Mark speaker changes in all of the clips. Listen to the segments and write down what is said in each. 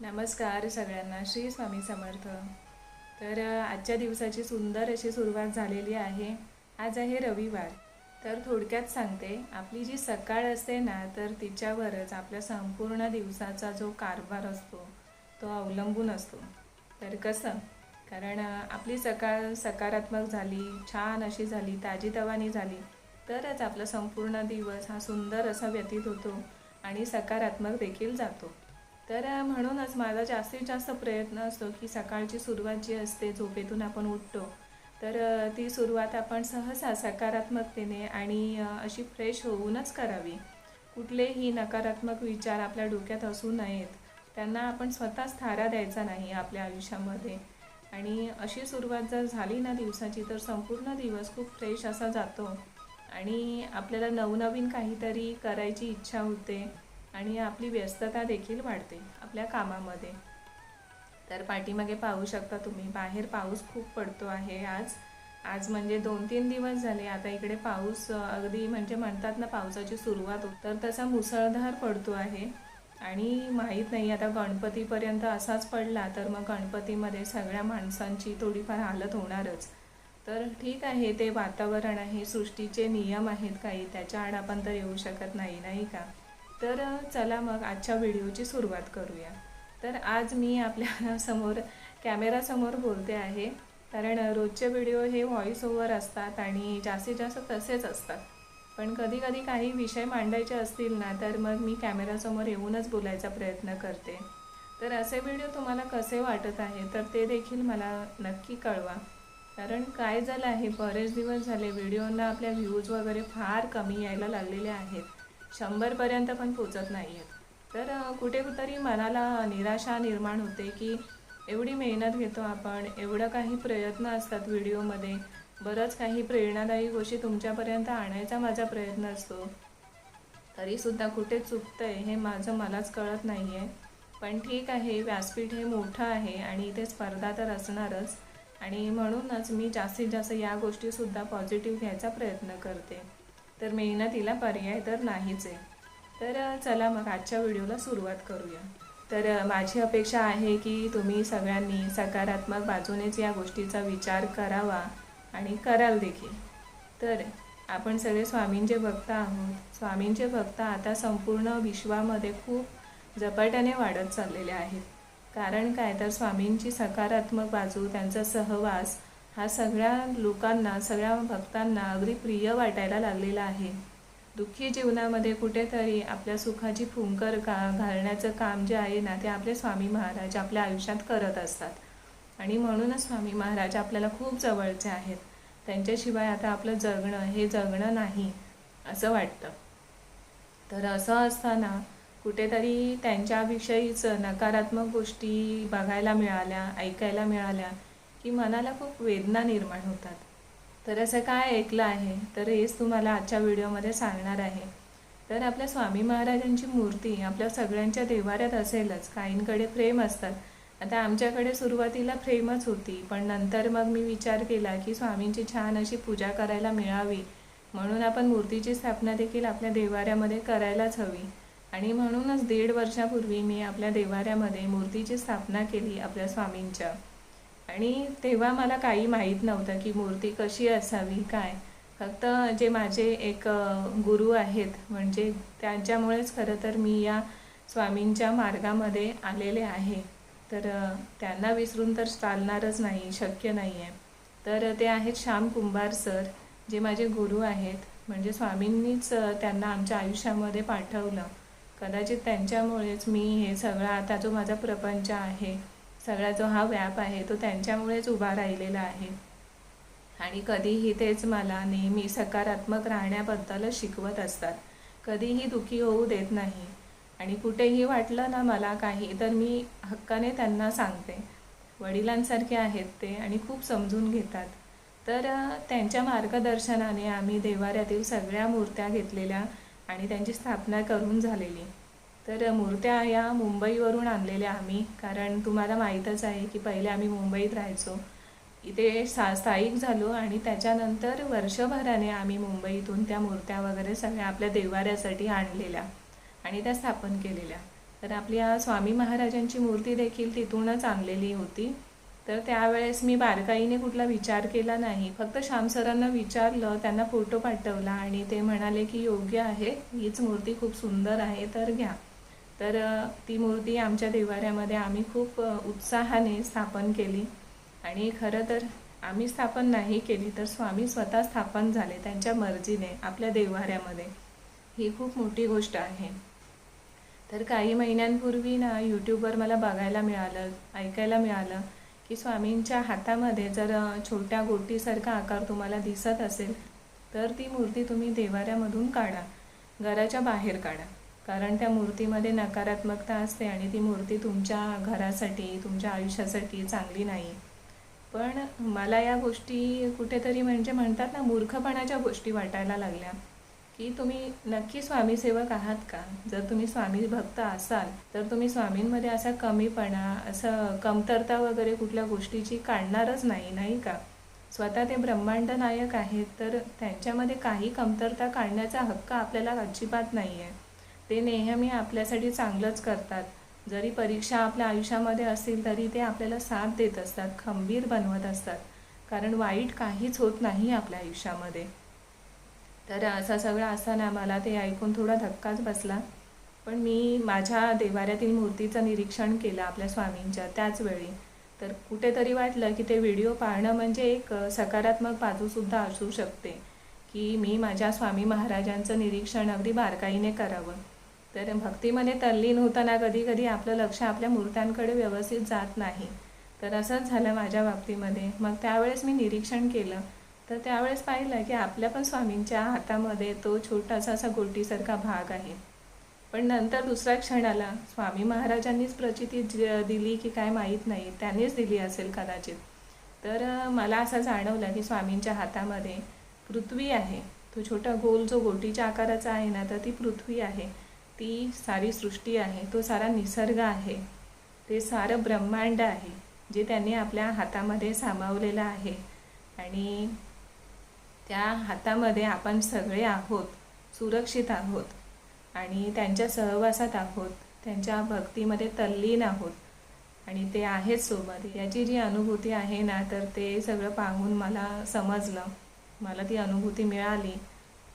Speaker 1: नमस्कार सगळ्यांना श्री स्वामी समर्थ. तर आजच्या दिवसाची सुंदर अशी सुरुवात झालेली आहे. आज आहे रविवार. तर थोडक्यात सांगते आपली जी सकाळ असते ना तर तिच्यावरच आपल्या संपूर्ण दिवसाचा जो कारभार असतो तो अवलंबून असतो. तर कसं? कारण आपली सकाळ सकारात्मक झाली छान अशी झाली ताजीतवानी झाली तरच आपला संपूर्ण दिवस हा सुंदर असा व्यतीत होतो आणि सकारात्मक देखील जातो. तर म्हणूनच माझा जास्तीत जास्त प्रयत्न असतो की सकाळची सुरुवात जी असते झोपेतून आपण उठतो तर ती सुरुवात आपण सहसा सकारात्मकतेने आणि अशी फ्रेश होऊनच करावी. कुठलेही नकारात्मक विचार आपल्या डोक्यात असू नयेत. त्यांना आपण स्वतःच थारा द्यायचा नाही आपल्या आयुष्यामध्ये. आणि अशी सुरुवात जर झाली ना दिवसाची तर संपूर्ण दिवस खूप फ्रेश असा जातो. आणि आपल्याला नवनवीन काहीतरी करायची इच्छा होते. आणि आपली व्यस्तता देखील वाढते आपल्या कामामध्ये. तर पाठीमागे पाहू शकता तुम्ही बाहेर पाऊस खूप पडतो आहे आज. आज म्हणजे दोन तीन दिवस झाले आता इकडे पाऊस अगदी म्हणजे म्हणतात ना पावसाची सुरुवात होत तर तसा मुसळधार पडतो आहे. आणि माहीत नाही आता गणपतीपर्यंत असाच पडला तर मग गणपतीमध्ये सगळ्या माणसांची थोडीफार हालत होणारच. तर ठीक आहे ते वातावरण आहे सृष्टीचे नियम आहेत काही त्याच्या आड आपण तर येऊ शकत नाही नाही का? तर चला मग आजच्या व्हिडिओची सुरुवात करूया. तर आज मी आपल्या समोर कॅमेरासमोर बोलते आहे. कारण रोजचे व्हिडिओ हे व्हॉइस ओव्हर असतात आणि जास्तीत जास्त तसेच असतात. पण कधी कधी काही विषय मांडायचे असतील ना तर मग मी कॅमेरासमोर येऊनच बोलायचा प्रयत्न करते. तर असे व्हिडिओ तुम्हाला कसे वाटत आहे तर ते देखील मला नक्की कळवा. कारण काय झालं आहे बरेच दिवस झाले व्हिडिओंना आपल्या व्ह्यूज वगैरे फार कमी यायला लागलेले आहेत. शंभरपर्यंत पण पोचत नाही आहेत तर कुठे कुठेतरी मनाला निराशा निर्माण होते की एवढी मेहनत घेतो आपण एवढं काही प्रयत्न असतात व्हिडिओमध्ये बरंच काही प्रेरणादायी गोष्टी तुमच्यापर्यंत आणायचा माझा प्रयत्न असतो. तरीसुद्धा कुठे चुकतं आहे हे माझं मलाच कळत नाही आहे पण ठीक आहे व्यासपीठ हे मोठं आहे आणि इथे स्पर्धा तर असणारच. आणि म्हणूनच मी जास्तीत जास्त या गोष्टीसुद्धा पॉझिटिव्ह घ्यायचा प्रयत्न करते. तर मेहनतीला पर्याय तर नाहीच आहे. तर चला मग आजच्या व्हिडिओला सुरुवात करूया. तर माझी अपेक्षा आहे की तुम्ही सगळ्यांनी सकारात्मक बाजूनेच या गोष्टीचा विचार करावा आणि कराल देखील. तर आपण सगळे स्वामींचे भक्त आहोत. स्वामींचे भक्त आता संपूर्ण विश्वामध्ये खूप झपाट्याने वाढत चाललेले आहेत. कारण काय? तर स्वामींची सकारात्मक बाजू त्यांचा सहवास हा सगळ्या लोकांना सगळ्या भक्तांना अगदी प्रिय वाटायला लागलेला आहे. दुःखी जीवनामध्ये कुठेतरी आपल्या सुखाची फुंकर का घालण्याचं काम जे आहे ना ते आपले स्वामी महाराज आपल्या आयुष्यात करत असतात. आणि म्हणूनच स्वामी महाराज आपल्याला खूप जवळचे आहेत. त्यांच्याशिवाय आता आपलं जगणं हे जगणं नाही असं वाटतं. तर असं असताना कुठेतरी त्यांच्याविषयीच नकारात्मक गोष्टी बघायला मिळाल्या ऐकायला मिळाल्या. की मनाला खूप वेदना निर्माण होतात. तर असं काय ऐकलं आहे? तर हेच तुम्हाला आजच्या व्हिडिओमध्ये सांगणार आहे. तर आपल्या स्वामी महाराजांची मूर्ती आपल्या सगळ्यांच्या देवाऱ्यात असेलच. काहींकडे फ्रेम असतात. आता आमच्याकडे सुरुवातीला फ्रेमच होती. पण नंतर मग मी विचार केला की स्वामींची छान अशी पूजा करायला मिळावी. म्हणून आपण मूर्तीची स्थापना देखील आपल्या देवाऱ्यामध्ये करायलाच हवी. आणि म्हणूनच दीड वर्षापूर्वी मी आपल्या देवाऱ्यामध्ये मूर्तीची स्थापना केली आपल्या स्वामींच्या. आणि तेव्हा मला काही माहीत नव्हतं की मूर्ती कशी असावी काय. फक्त जे माझे एक गुरु आहेत म्हणजे त्यांच्यामुळेच खरं तर मी या स्वामींच्या मार्गामध्ये आलेले आहे. तर त्यांना विसरून तर चालणारच नाही शक्य नाही आहे तर ते आहेत श्याम कुंभार सर जे माझे गुरु आहेत. म्हणजे स्वामींनीच त्यांना आमच्या आयुष्यामध्ये पाठवलं. कदाचित त्यांच्यामुळेच मी हे सगळा आता जो माझा प्रपंच आहे सगळा जो हा व्याप आहे तो त्यांच्यामुळेच उभा राहिलेला आहे. आणि कधीही तेच मला नेहमी सकारात्मक राहण्याबद्दलच शिकवत असतात. कधीही दुखी होऊ देत नाही. आणि कुठेही वाटलं ना मला काही तर मी हक्काने त्यांना सांगते. वडिलांसारखे आहेत ते आणि खूप समजून घेतात. तर त्यांच्या मार्गदर्शनाने आम्ही देवाऱ्यातील सगळ्या मूर्त्या घेतलेल्या आणि त्यांची स्थापना करून झालेली. तर मूर्त्या या मुंबईवरून आणलेल्या आम्ही. कारण तुम्हाला माहीतच आहे की पहिले आम्ही मुंबईत राहायचो. इथे सा स्थायिक झालो आणि त्याच्यानंतर वर्षभराने आम्ही मुंबईतून त्या मूर्त्या वगैरे सगळ्या आपल्या देवाऱ्यासाठी आणलेल्या आणि त्या स्थापन केलेल्या. तर आपल्या स्वामी महाराजांची मूर्ती देखील तिथूनच आणलेली होती. तर त्यावेळेस मी बारकाईने कुठला विचार केला नाही. फक्त श्याम सरांना विचारलं त्यांना फोटो पाठवला आणि ते म्हणाले की योग्य आहे हीच मूर्ती खूप सुंदर आहे तर घ्या. तर ती मूर्ती आमच्या देवाऱ्यामध्ये आम्ही खूप उत्साहाने स्थापन केली. आणि खरं तर आम्ही स्थापन नाही केली तर स्वामी स्वतः स्थापन झाले त्यांच्या मर्जीने आपल्या देवाऱ्यामध्ये ही खूप मोठी गोष्ट आहे. तर काही महिन्यांपूर्वी ना यूट्यूबवर मला बघायला मिळालं ऐकायला मिळालं की स्वामींच्या हातामध्ये जर छोट्या गोटीसारखा आकार तुम्हाला दिसत असेल तर ती मूर्ती तुम्ही देवाऱ्यामधून काढा घराच्या बाहेर काढा. कारण त्या मूर्तीमध्ये नकारात्मकता असते आणि ती मूर्ती तुमच्या घरासाठी तुमच्या आयुष्यासाठी चांगली नाही. पण मला या गोष्टी कुठेतरी म्हणजे म्हणतात ना मूर्खपणाच्या गोष्टी वाटायला लागल्या. की तुम्ही नक्की स्वामीसेवक आहात का? जर तुम्ही स्वामी भक्त असाल तर तुम्ही स्वामींमध्ये असा कमीपणा असं कमतरता वगैरे कुठल्या गोष्टीची काढणारच नाही नाही का? स्वतः ते ब्रह्मांड नायक आहेत तर त्यांच्यामध्ये काही कमतरता काढण्याचा हक्क आपल्याला अजिबात नाही आहे ते नेहमी आपल्यासाठी चांगलंच करतात. जरी परीक्षा आपल्या आयुष्यामध्ये असतील तरी ते आपल्याला साथ देत असतात खंबीर बनवत असतात. कारण वाईट काहीच होत नाही आपल्या आयुष्यामध्ये. तर असं सगळं असताना मला ते ऐकून थोडा धक्काच बसला. पण मी माझ्या देवाऱ्यातील मूर्तीचं निरीक्षण केलं आपल्या स्वामींच्या त्याचवेळी तर कुठेतरी वाटलं की ते व्हिडिओ पाहणं म्हणजे एक सकारात्मक बाजूसुद्धा असू शकते. की मी माझ्या स्वामी महाराजांचं निरीक्षण अगदी बारकाईने करावं. तर भक्तीमध्ये तल्लीन होताना कधी कधी आपलं लक्ष आपल्या मूर्त्यांकडे व्यवस्थित जात नाही. तर असंच झालं माझ्या बाबतीमध्ये. मग त्यावेळेस मी निरीक्षण केलं. तर त्यावेळेस पाहिलं की आपल्या पण स्वामींच्या हातामध्ये तो छोटासा असा गोटीसारखा भाग आहे. पण नंतर दुसऱ्या क्षणाला स्वामी महाराजांनीच प्रचिती ज- दिली की काय माहीत नाही. त्यांनीच दिली असेल कदाचित. तर मला असं जाणवलं की स्वामींच्या हातामध्ये पृथ्वी आहे. तो छोटा गोल जो गोटीच्या आकाराचा आहे ना तर ती पृथ्वी आहे. ती सारी सृष्टी आहे तो सारा निसर्ग आहे ते सारं ब्रह्मांड आहे जे त्यांनी आपल्या हातामध्ये सामावलेलं आहे. आणि त्या हातामध्ये आपण सगळे आहोत सुरक्षित आहोत आणि त्यांच्या सहवासात आहोत त्यांच्या भक्तीमध्ये तल्लीन आहोत. आणि ते आहेत सोबत. याची जी अनुभूती आहे ना तर ते सगळं पाहून मला समजलं. मला ती अनुभूती मिळाली.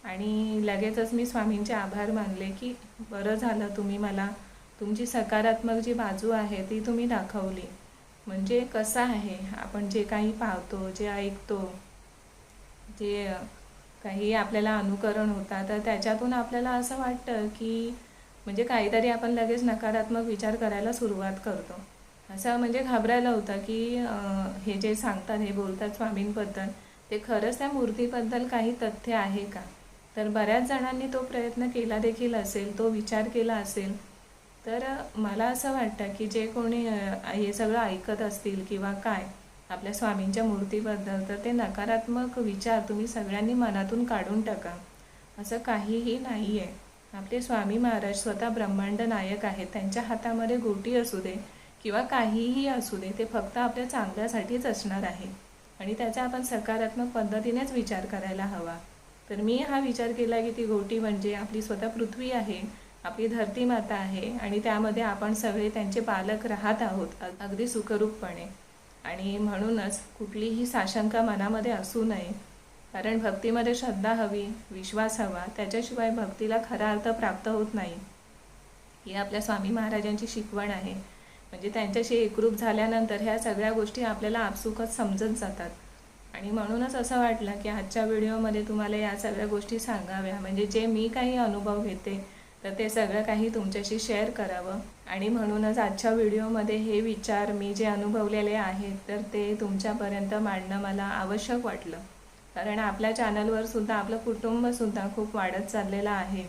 Speaker 1: आणि लगेचच मी स्वामींचे आभार मानले की बरं झालं तुम्ही मला तुमची सकारात्मक जी बाजू आहे ती तुम्ही दाखवली. म्हणजे कसं आहे आपण जे काही पाहतो जे ऐकतो जे काही आपल्याला अनुकरण होता तर त्याच्यातून आपल्याला असं वाटतं की म्हणजे काहीतरी आपण लगेच नकारात्मक विचार करायला सुरुवात करतो. असं म्हणजे घाबरायला होतं की हे जे सांगतात हे बोलतात स्वामींबद्दल ते खरंच त्या मूर्तीबद्दल काही तथ्य आहे का? तर बऱ्याच जणांनी तो प्रयत्न केला देखील असेल तो विचार केला असेल. तर मला असं वाटतं की जे कोणी हे सगळं ऐकत असतील किंवा काय आपल्या स्वामींच्या मूर्तीबद्दल तर ते नकारात्मक विचार तुम्ही सगळ्यांनी मनातून काढून टाका. असं काहीही नाही आहे आपले स्वामी महाराज स्वतः ब्रह्मांड नायक आहेत. त्यांच्या हातामध्ये गोटी असू दे किंवा काहीही असू दे ते फक्त आपल्या चांगल्यासाठीच असणार आहे. आणि त्याचा आपण सकारात्मक पद्धतीनेच विचार करायला हवा. तर मी हा विचार केला की ती गोटी म्हणजे आपली स्वतः पृथ्वी आहे आपली धरती माता आहे आणि त्यामध्ये आपण सगळे त्यांचे पालक राहत आहोत अगदी सुखरूपपणे. आणि म्हणूनच कुठलीही साशंका मनामध्ये असू नये. कारण भक्तीमध्ये श्रद्धा हवी विश्वास हवा त्याच्याशिवाय भक्तीला खरा अर्थ प्राप्त होत नाही. ही आपल्या स्वामी महाराजांची शिकवण आहे. म्हणजे त्यांच्याशी एकरूप झाल्यानंतर ह्या सगळ्या गोष्टी आपल्याला आपसुकच समजत जातात. आणि म्हणूनच असं वाटलं की आजच्या व्हिडिओमध्ये तुम्हाला या सगळ्या गोष्टी सांगाव्या. म्हणजे जे मी काही अनुभव घेते तर ते सगळं काही तुमच्याशी शेअर करावं. आणि म्हणूनच आजच्या व्हिडिओमध्ये हे विचार मी जे अनुभवलेले आहेत तर ते तुमच्यापर्यंत मांडणं मला आवश्यक वाटलं. कारण आपल्या चॅनलवर सुद्धा आपलं कुटुंबसुद्धा खूप वाढत चाललेलं आहे.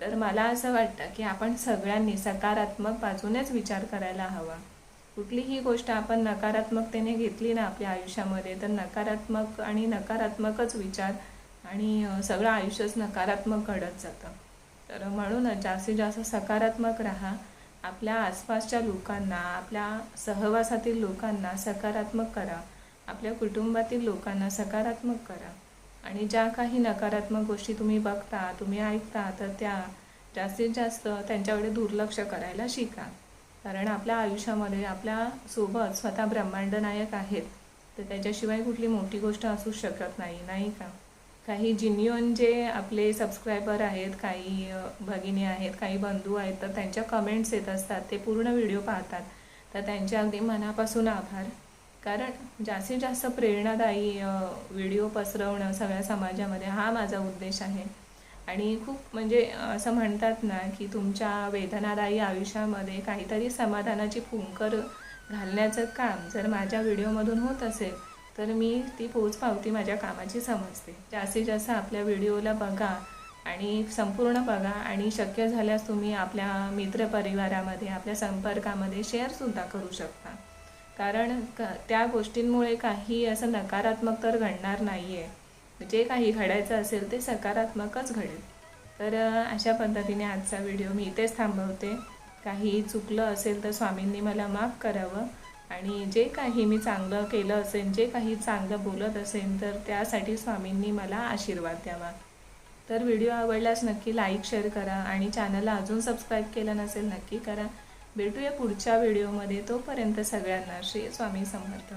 Speaker 1: तर मला असं वाटतं की आपण सगळ्यांनी सकारात्मक बाजूनेच विचार करायला हवा. कुठलीही गोष्ट आपण नकारात्मकतेने घेतली ना आपल्या आयुष्यामध्ये तर नकारात्मक आणि नकारात्मकच विचार आणि सगळं आयुष्यच नकारात्मक घडत जातं. तर म्हणूनच जास्तीत जास्त सकारात्मक राहा. आपल्या आसपासच्या लोकांना आपल्या सहवासातील लोकांना सकारात्मक करा. आपल्या कुटुंबातील लोकांना सकारात्मक करा. आणि ज्या काही नकारात्मक गोष्टी तुम्ही बघता तुम्ही ऐकता तर त्या जास्तीत जास्त त्यांच्याकडे दुर्लक्ष करायला शिका. कारण आपल्या आयुष्यामध्ये आपल्यासोबत स्वतः ब्रह्मांड नायक आहेत तर त्याच्याशिवाय कुठली मोठी गोष्ट असू शकत नाही नाही का? काही जिन्युअन जे आपले सबस्क्रायबर आहेत काही भगिनी आहेत काही बंधू आहेत तर त्यांच्या कमेंट्स येत असतात ते पूर्ण व्हिडिओ पाहतात. तर त्यांचे अगदी मनापासून आभार. कारण जास्तीत जास्त प्रेरणादायी व्हिडिओ पसरवणं सगळ्या समाजामध्ये हा माझा उद्देश आहे. आणि खूप म्हणजे असं म्हणतात ना की तुमच्या वेदनादायी आयुष्यामध्ये काहीतरी समाधानाची फुंकर घालण्याचं काम जर माझ्या व्हिडिओमधून होत असेल तर मी ती पोचपावती माझ्या कामाची समजते. जास्तीत जास्त आपल्या व्हिडिओला बघा आणि संपूर्ण बघा आणि शक्य झाल्यास तुम्ही आपल्या मित्रपरिवारामध्ये आपल्या संपर्कामध्ये शेअरसुद्धा करू शकता. कारण क त्या गोष्टींमुळे काही असं नकारात्मक तर घडणार नाही आहे जे काही घडायचं असेल ते सकारात्मकच घडेल. तर अशा पद्धतीने आजचा व्हिडिओ मी इथेच थांबवते. काही चुकलं असेल तर स्वामींनी मला माफ करावं आणि जे काही मी चांगलं केलं असेल जे काही चांगलं बोलत असेल तर त्यासाठी स्वामींनी मला आशीर्वाद द्यावा. तर व्हिडिओ आवडल्यास नक्की लाईक शेअर करा आणि चॅनलला अजून सबस्क्राईब केलं नसेल नक्की करा. भेटूया पुढच्या व्हिडिओमध्ये. तोपर्यंत सगळ्यांना श्री स्वामी समर्थ.